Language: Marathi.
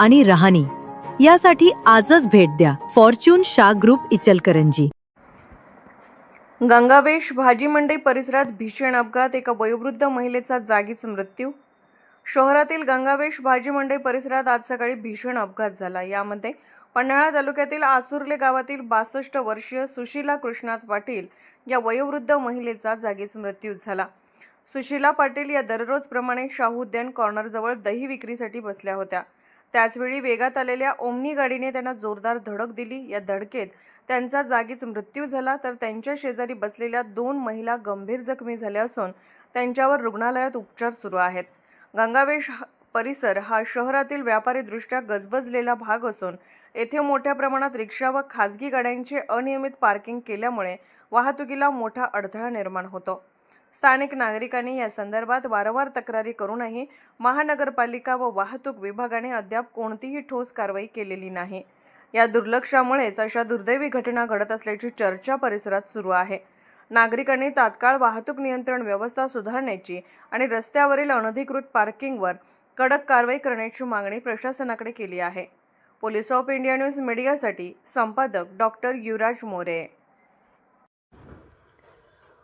आणि रहाणी. यासाठी आजच भेट द्या. फॉर्च्यून शा ग्रुप इचलकरंजी. गंगावेश भाजी मंडई परिसरात भीषण अपघात. एका वयोवृद्ध महिलेचा जागीच मृत्यू. शहरातील गंगावेश भाजी मंडई परिसरात आज सकाळी भीषण अपघात झाला. यामध्ये पन्हाळा तालुक्यातील आसुर्ले गावातील बासष्ट वर्षीय सुशीला कृष्णात पाटील या वयोवृद्ध महिलेचा जागीच मृत्यू झाला. सुशीला पाटील या दररोजप्रमाणे शाहू उद्यान कॉर्नरजवळ दही विक्रीसाठी बसल्या होत्या. त्याचवेळी वेगात आलेल्या ओमनी गाडीने त्यांना जोरदार धडक दिली. या धडकेत त्यांचा जागीच मृत्यू झाला. तर त्यांच्या शेजारी बसलेल्या दोन महिला गंभीर जखमी झाल्या असून त्यांच्यावर रुग्णालयात उपचार सुरू आहेत. गंगावेश परिसर हा शहरातील व्यापारीदृष्ट्या गजबजलेला भाग असून येथे मोठ्या प्रमाणात रिक्षा व खाजगी गाड्यांचे अनियमित पार्किंग केल्यामुळे वाहतुकीला मोठा अडथळा निर्माण होतो. स्थानिक नागरिकांनी या संदर्भात वारंवार तक्रारी करूनही महानगरपालिका व वाहतूक विभागाने अद्याप कोणतीही ठोस कारवाई केलेली नाही. या दुर्लक्षामुळेच अशा दुर्दैवी घटना घडत असल्याची चर्चा परिसरात सुरू आहे. नागरिकांनी तात्काळ वाहतूक नियंत्रण व्यवस्था सुधारण्याची आणि रस्त्यावरील अनधिकृत पार्किंगवर कडक कारवाई करण्याची मागणी प्रशासनाकडे केली आहे. पोलीस ऑफ इंडिया न्यूज मीडियासाठी संपादक doctor Yuvraj More.